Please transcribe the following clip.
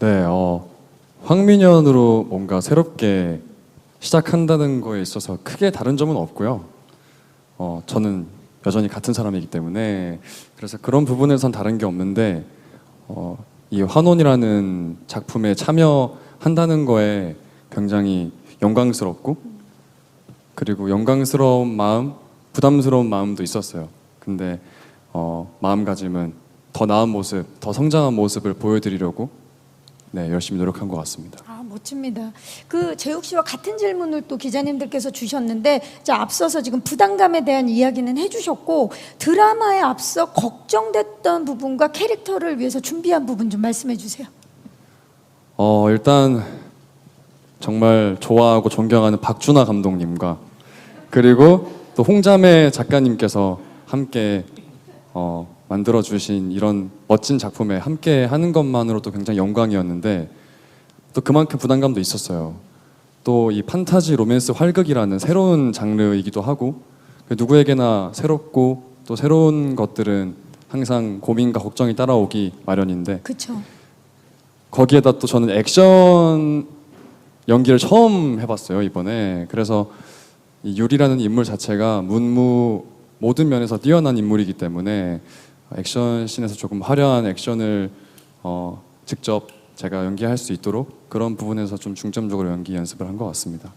네, 어, 황민현으로 뭔가 새롭게 시작한다는 거에 있어서 크게 다른 점은 없고요. 어, 저는 여전히 같은 사람이기 때문에 그래서 그런 부분에선 다른 게 없는데 어, 이 환혼이라는 작품에 참여한다는 거에 굉장히 영광스럽고 그리고 영광스러운 마음, 부담스러운 마음도 있었어요. 근데 어, 마음가짐은 더 나은 모습, 더 성장한 모습을 보여드리려고 네, 열심히 노력한 것 같습니다. 아 멋집니다. 그 재욱 씨와 같은 질문을 또 기자님들께서 주셨는데 자 앞서서 지금 부담감에 대한 이야기는 해주셨고 드라마에 앞서 걱정됐던 부분과 캐릭터를 위해서 준비한 부분 좀 말씀해 주세요. 어, 일단 정말 좋아하고 존경하는 박준하 감독님과 그리고 또 홍자매 작가님께서 함께 어, 만들어 주신 이런 멋진 작품에 함께 하는 것만으로도 굉장히 영광이었는데 또 그만큼 부담감도 있었어요. 또 이 판타지 로맨스 활극이라는 새로운 장르이기도 하고 그 누구에게나 새롭고 또 새로운 것들은 항상 고민과 걱정이 따라오기 마련인데 그렇죠. 거기에다 또 저는 액션 연기를 처음 해봤어요 이번에 그래서 이 유리라는 인물 자체가 문무 모든 면에서 뛰어난 인물이기 때문에 액션 씬에서 조금 화려한 액션을 어, 직접 제가 연기할 수 있도록 그런 부분에서 좀 중점적으로 연기 연습을 한 것 같습니다.